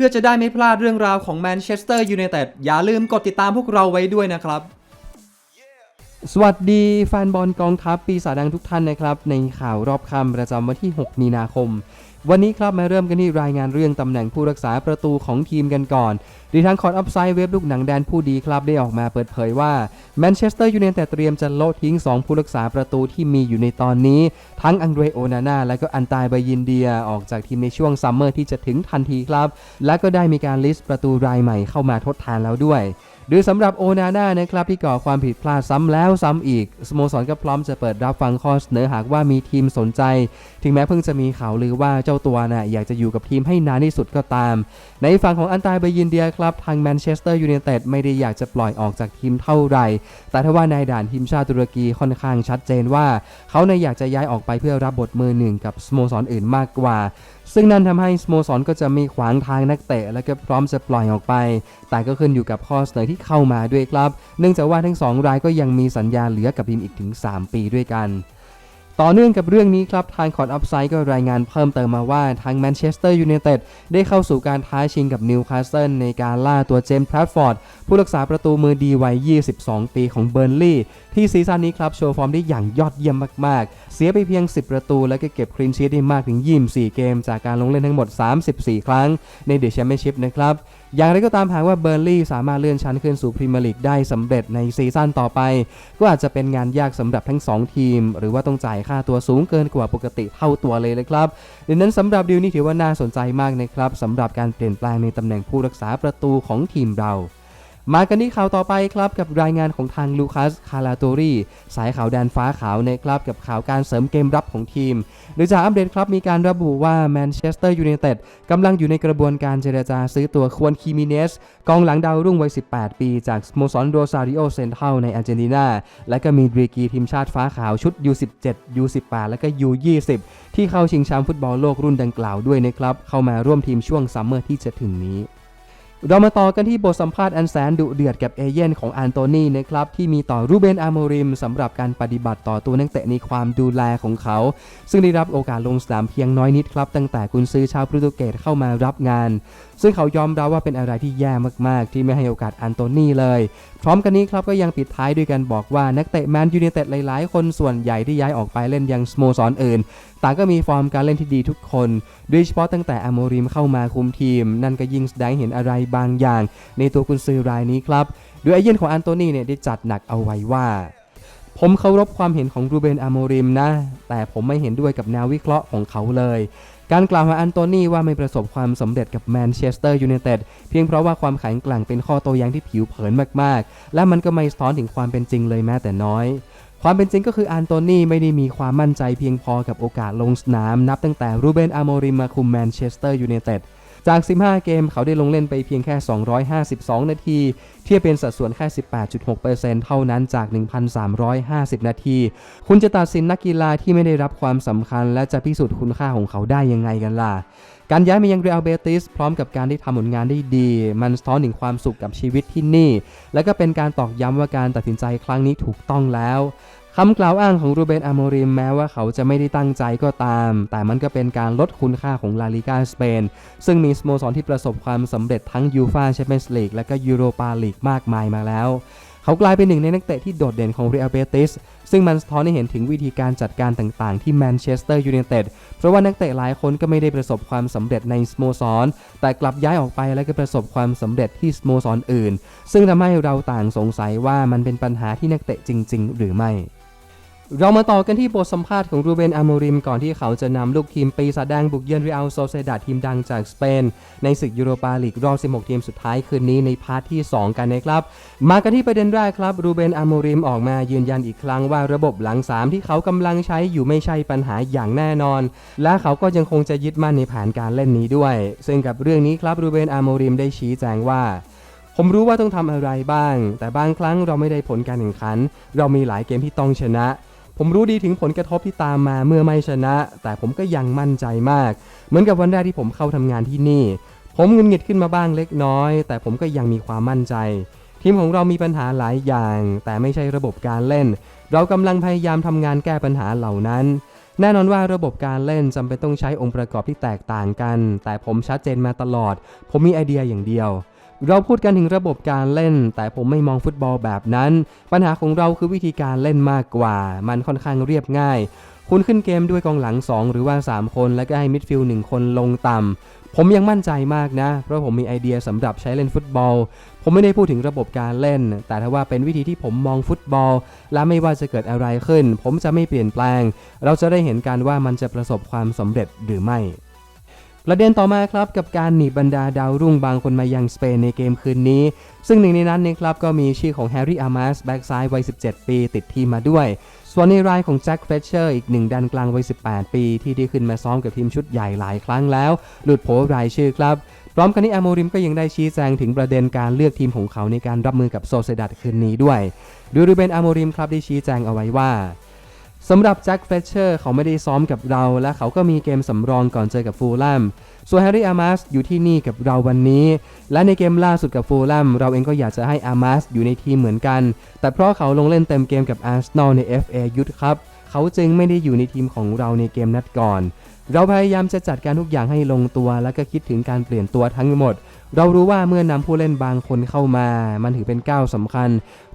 พื่อจะได้ไม่พลาดเรื่องราวของแมนเชสเตอร์ยูไนเต็ดอย่าลืมกดติดตามพวกเราไว้ด้วยนะครับ สวัสดีแฟนบอลกองทัพปีศาจแดงทุกท่านนะครับ ในข่าวรอบคำประจำวันที่ 6 มีนาคมวันนี้ครับมาเริ่มกันที่รายงานเรื่องตำแหน่งผู้รักษาประตูของทีมกันก่อนดีทางคอร์ดอัพไซด์เว็บลูกหนังแดนผู้ดีครับได้ออกมาเปิดเผยว่าแมนเชสเตอร์ยูไนเต็ดเตรียมจะโละทิ้ง 2 ผู้รักษาประตูที่มีอยู่ในตอนนี้ ทั้งอังเดรโอนาน่าและก็อันตายบายินเดียออกจากทีมในช่วงซัมเมอร์ที่จะถึงทันทีครับ และก็ได้มีการลิสต์ประตูรายใหม่เข้ามาทดแทนแล้วด้วยโดยสำหรับโอนาน่านะครับที่ก่อความผิดพลาดซ้ำแล้วซ้ำอีกสโมสรก็พร้อมจะเปิดรับฟังข้อเสนอหากว่ามีทีมสนใจ ถึงแม้เพิ่งจะมีข่าวลือว่าเจ้าตัวน่ะอยากจะอยู่กับทีมให้นานที่สุดก็ตาม ในฝั่งของอันตายเบยินเดียครับ ทางแมนเชสเตอร์ยูไนเต็ดไม่ได้อยากจะปล่อยออกจากทีมเท่าไหร่ แต่ถ้าว่าในด่านทีมชาติตุรกีค่อนข้างชัดเจนว่า เขาในอยากจะย้ายออกไปเพื่อรับบทมือหนึ่งกับสโมสรอื่นมากกว่าซึ่งนั่นทำให้สโมสรก็จะมีขวางทางนักเตะ และก็พร้อมจะปล่อยออกไป แต่ก็ขึ้นอยู่กับข้อเสนอที่เข้ามาด้วยครับ เนื่องจากว่าทั้งสองรายก็ยังมีสัญญาเหลือกับทีมอีกถึง 3 ปีด้วยกัน ต่อเนื่องกับเรื่องนี้ครับทางคอร์ดอัพไซด์ก็รายงานเพิ่มเติมมาว่าทางแมนเชสเตอร์ยูไนเต็ดได้เข้าสู่การท้าชิงกับนิวคาสเซิลในการล่าตัวเจมส์แพรฟอร์ดผู้รักษาประตูมือดีวัย 22 ปีของเบิร์นลีย์ที่ซีซั่นนี้ครับโชว์ฟอร์มได้อย่างยอดเยี่ยมมาก ๆ เสียไปเพียง 10 ประตู และก็เก็บคลีนชีตได้มากถึง 24 เกม จากการลงเล่นทั้งหมด 34 ครั้งในเดอะแชมเปี้ยนชิพนะครับอย่างไรก็ตามหากว่าเบอร์ลี่สามารถเลื่อนชั้นขึ้นสู่พรีเมียร์ลีกได้สำเร็จในซีซั่นต่อไป ก็อาจจะเป็นงานยากสำหรับทั้ง 2 ทีม หรือว่าต้องจ่ายค่าตัวสูงเกินกว่าปกติเท่าตัวเลยเลยครับดังนั้นสำหรับดีลนี้ถือว่าน่าสนใจมากนะครับสำหรับการเปลี่ยนแปลงในตำแหน่งผู้รักษาประตูของทีมเรา มากันที่ข่าวต่อไปครับกับรายงานของทางลูคัสคาราโตรีสายข่าวแดนฟ้าขาวนะครับกับข่าวการเสริมเกมรับของทีมโดยจากอัปเดตครับมีการระบุว่าแมนเชสเตอร์ยูไนเต็ดกำลังอยู่ในกระบวนการเจรจาซื้อตัวควนคีมิเนสกองหลังดาวรุ่งวัย 18 ปี จากสโมสรโรซาริโอเซนเทลในอาร์เจนตินา และก็มีดรีกีทีมชาติฟ้าขาวชุด U17 U18 และก็ U20 ที่เข้าชิงแชมป์ฟุตบอลโลกรุ่นดังกล่าวด้วยนะครับเข้ามาร่วมทีมช่วงซัมเมอร์ที่จะถึงนี้ เรามาต่อกันที่บทสัมภาษณ์อันแสนดุเดือดกับเอเย่นของอันโตนีนะครับที่มีต่อรูเบนอาโมริมสำหรับการปฏิบัติต่อตัวนักเตะในความดูแลของเขา ซึ่งได้รับโอกาสลงสนามเพียงน้อยนิดครับ ตั้งแต่กุนซือชาวโปรตุเกสเข้ามารับงาน ซึ่งเขายอมรับว่าเป็นอะไรที่แย่มากๆ ที่ไม่ให้โอกาสอันโตนีเลย พร้อมกันนี้ครับก็ยังปิดท้ายด้วยกันบอกว่านักเตะแมนยูไนเต็ดหลายๆ คนส่วนใหญ่ที่ย้ายออกไปเล่นยังสโมสรออื่นต่างก็มีฟอร์มการเล่นที่ดีทุกคนโดยเฉพาะตั้งแต่อโมริมเข้ามาคุมทีม นั่นก็ยิ่งแสดงเห็นอะไรบางอย่าง ในตัวกุนซือรายนี้ครับ โดยไอเย่นของอันโตนีเนี่ยได้จัดหนักเอาไว้ว่า ผมเคารพความเห็นของรูเบนอาโมริมนะ แต่ผมไม่เห็นด้วยกับแนววิเคราะห์ของเขาเลยการกล่าวหาอันโตนีว่าไม่ประสบความสำเร็จกับแมนเชสเตอร์ยูไนเต็ดเพียงเพราะว่าความแข็งแกร่งเป็นข้อโต้แย้งที่ผิวเผินมากๆ และมันก็ไม่สะท้อนถึงความเป็นจริงเลยแม้แต่น้อย ความเป็นจริงก็คืออันโตนีไม่ได้มีความมั่นใจเพียงพอกับโอกาสลงสนาม นับตั้งแต่รูเบนอาโมริมมาคุมแมนเชสเตอร์ยูไนเต็ด จาก 15 เกมเขาได้ลงเล่นไปเพียงแค่ 252 นาที เทียบเป็นสัดส่วนแค่ 18.6%เท่านั้นจาก 1,350 นาที คุณจะตัดสินนักกีฬาที่ไม่ได้รับความสำคัญ และจะพิสูจน์คุณค่าของเขาได้ยังไงกันล่ะการย้ายมายังเรอัลเบติสพร้อมกับการได้ทำผลงานได้ดี มันสะท้อนถึงความสุขกับชีวิตที่นี่ และก็เป็นการตอกย้ำว่าการตัดสินใจครั้งนี้ถูกต้องแล้ว คำกล่าวอ้างของรูเบนอาโมริมแม้ว่าเขาจะไม่ได้ตั้งใจก็ตาม แต่มันก็เป็นการลดคุณค่าของลาลิกาสเปน ซึ่งมีสโมสรที่ประสบความสำเร็จทั้งยูฟาแชมเปี้ยนส์ลีกและก็ยูโรปาลีกมากมายมาแล้ว เขากลายเป็นหนึ่งในนักเตะที่โดดเด่นของเรอัลเบติสซึ่งมันสะท้อนให้เห็นถึงวิธีการจัดการต่างๆ ที่แมนเชสเตอร์ยูไนเต็ด เพราะว่านักเตะหลายคนก็ไม่ได้ประสบความสำเร็จในสโมสร แต่กลับย้ายออกไปและก็ประสบความสำเร็จที่สโมสรอื่น ซึ่งทำให้เราต่างสงสัยว่ามันเป็นปัญหาที่นักเตะจริง ๆ หรือไม่ เรามาต่อกันที่บทสัมภาษณ์ของรูเบนอาโมริม ก่อนที่เขาจะนำลูกทีมปีศาจแดงบุกเยือนเรอัลโซเซดาทีมดังจากสเปน ในศึกยูโรปาลีกรอบ 16 ทีมสุดท้ายคืนนี้ในพาร์ทที่ 2 กันนะครับ มากันที่ประเด็นแรกครับรูเบนอาโมริมออกมายืนยันอีกครั้งว่าระบบหลัง 3 ที่เขากำลังใช้อยู่ไม่ใช่ปัญหาอย่างแน่นอน และเขาก็ยังคงจะยึดมั่นในแผนการเล่นนี้ด้วย ซึ่งกับเรื่องนี้ครับรูเบนอาโมริมได้ชี้แจงว่าผมรู้ว่าต้องทำอะไรบ้าง แต่บางครั้งเราไม่ได้ผลการแข่งขัน เรามีหลายเกมที่ต้องชนะ ผมรู้ดีถึงผลกระทบที่ตามมาเมื่อไม่ชนะ แต่ผมก็ยังมั่นใจมาก เหมือนกับวันแรกที่ผมเข้าทำงานที่นี่ ผมหงุนงิดขึ้นมาบ้างเล็กน้อย แต่ผมก็ยังมีความมั่นใจ ทีมของเรามีปัญหาหลายอย่าง แต่ไม่ใช่ระบบการเล่น เรากำลังพยายามทำงานแก้ปัญหาเหล่านั้น แน่นอนว่าระบบการเล่นจำเป็นต้องใช้องค์ประกอบที่แตกต่างกัน แต่ผมชัดเจนมาตลอด ผมมีไอเดียอย่างเดียว เราพูดกันถึงระบบการเล่น แต่ผมไม่มองฟุตบอลแบบนั้น ปัญหาของเราคือวิธีการเล่นมากกว่า มันค่อนข้างเรียบง่าย คุณขึ้นเกมด้วยกองหลัง 2 หรือว่า 3 คน แล้วก็ให้มิดฟิลด์1คนลงต่ำผมยังมั่นใจมากนะ เพราะผมมีไอเดียสำหรับใช้เล่นฟุตบอล ผมไม่ได้พูดถึงระบบการเล่น แต่ถ้าว่าเป็นวิธีที่ผมมองฟุตบอล และไม่ว่าจะเกิดอะไรขึ้น ผมจะไม่เปลี่ยนแปลง เราจะได้เห็นกันว่ามันจะประสบความสำเร็จหรือไม่ ประเด็นต่อมาครับกับการหนีบรรดาดาวรุ่งบางคนมายังสเปนในเกมคืนนี้ ซึ่งหนึ่งในนั้นนะครับก็มีชื่อของแฮร์รี่อามาสแบ็กซ้ายวัย 17 ปีติดทีมมาด้วย ส่วนในรายของแจ็คเฟเชอร์อีกหนึ่งดันกลางวัย 18 ปี ที่ได้ขึ้นมาซ้อมกับทีมชุดใหญ่หลายครั้งแล้ว หลุดโผรายชื่อครับพร้อมกันนี้อาโมริมก็ยังได้ชี้แจงถึงประเด็นการเลือกทีมของเขาในการรับมือกับโซเซดัดคืนนี้ด้วยโดยรูเบนอาโมริมครับได้ชี้แจงเอาไว้ว่า สำหรับแจ็คเฟเชอร์เขาไม่ได้ซ้อมกับเรา และเขาก็มีเกมสำรองก่อนเจอกับฟูลแลมส่วนแฮร์รี่อามาสอยู่ที่นี่กับเราวันนี้ และในเกมล่าสุดกับฟูลแลมเราเองก็อยากจะให้อามาสอยู่ในทีมเหมือนกัน แต่เพราะเขาลงเล่นเต็มเกมกับอาร์เซนอลใน FA ยุทธครับ เขาจึงไม่ได้อยู่ในทีมของเราในเกมนัดก่อน เราพยายามจะจัดการทุกอย่างให้ลงตัวและก็คิดถึงการเปลี่ยนตัวทั้งหมดเรารู้ว่าเมื่อนำผู้เล่นบางคนเข้ามา มันถือเป็นก้าวสำคัญ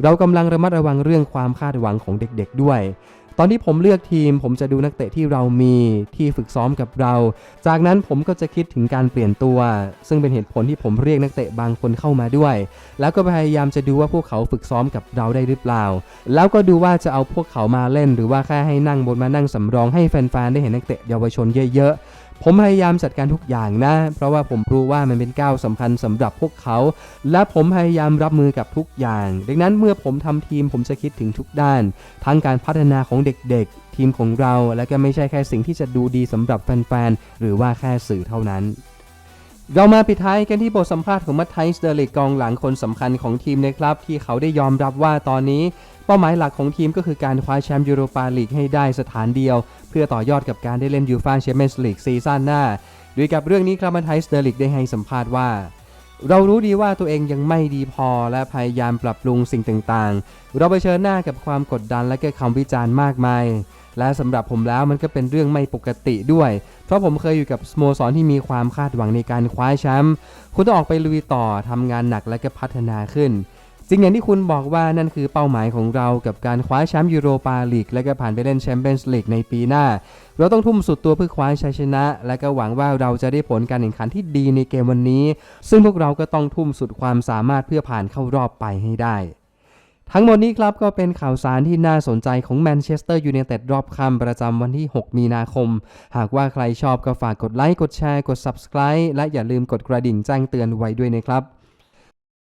เรากำลังระมัดระวังเรื่องความคาดหวังของเด็กๆด้วย ตอนที่ผมเลือกทีม ผมจะดูนักเตะที่เรามีที่ฝึกซ้อมกับเรา จากนั้นผมก็จะคิดถึงการเปลี่ยนตัว ซึ่งเป็นเหตุผลที่ผมเรียกนักเตะบางคนเข้ามาด้วย แล้วก็พยายามจะดูว่าพวกเขาฝึกซ้อมกับเราได้หรือเปล่า แล้วก็ดูว่าจะเอาพวกเขามาเล่น หรือว่าแค่ให้นั่งบนมานั่งสำรองให้แฟนๆได้เห็นนักเตะเยาวชนเยอะๆ ผมพยายามจัดการทุกอย่างนะ เพราะว่าผมรู้ว่ามันเป็นก้าวสำคัญสำหรับพวกเขา และผมพยายามรับมือกับทุกอย่าง ดังนั้นเมื่อผมทำทีมผมจะคิดถึงทุกด้าน ทั้งการพัฒนาของเด็กๆ ทีมของเรา และก็ไม่ใช่แค่สิ่งที่จะดูดีสำหรับแฟนๆ หรือว่าแค่สื่อเท่านั้นเรามาปิดท้ายกันที่บทสัมภาษณ์ของมัตไทส์เดลิกกองหลังคนสำคัญของทีมนะครับ ที่เขาได้ยอมรับว่าตอนนี้ เป้าหมายหลักของทีมก็คือการคว้าแชมป์ยูโรปาลีกให้ได้สถานเดียว เพื่อต่อยอดกับการได้เล่นยูฟ่าแชมเปี้ยนส์ลีกซีซั่นหน้าโดยกับเรื่องนี้ครับมัตไทส์เดอร์ลิกได้ให้สัมภาษณ์ว่า เรารู้ดีว่าตัวเองยังไม่ดีพอและพยายามปรับปรุงสิ่งต่างๆ เราไปเชิญหน้ากับความกดดันและก็คำวิจารณ์มากมายและสำหรับผมแล้วมันก็เป็นเรื่องไม่ปกติด้วย เพราะผมเคยอยู่กับสโมสรที่มีความคาดหวังในการคว้าแชมป์ คุณต้องออกไปลุยต่อทำงานหนักและก็พัฒนาขึ้น จริงอย่างที่คุณบอกว่านั่นคือเป้าหมายของเรากับการคว้าแชมป์ยูโรปาลีกและก็ผ่านไปเล่นแชมเปี้ยนส์ลีกในปีหน้า เราต้องทุ่มสุดตัวเพื่อคว้าชัยชนะ และก็หวังว่าเราจะได้ผลการแข่งขันที่ดีในเกมวันนี้ ซึ่งพวกเราก็ต้องทุ่มสุดความสามารถเพื่อผ่านเข้ารอบไปให้ได้ทั้งหมดนี้ครับก็เป็นข่าวสารที่น่าสนใจของแมนเชสเตอร์ยูไนเต็ดรอบค่ำประจำวันที่ 6 มีนาคม หากว่าใครชอบก็ฝากกดไลค์ กดแชร์ กด Subscribe และอย่าลืมกดกระดิ่งแจ้งเตือนไว้ด้วยนะครับ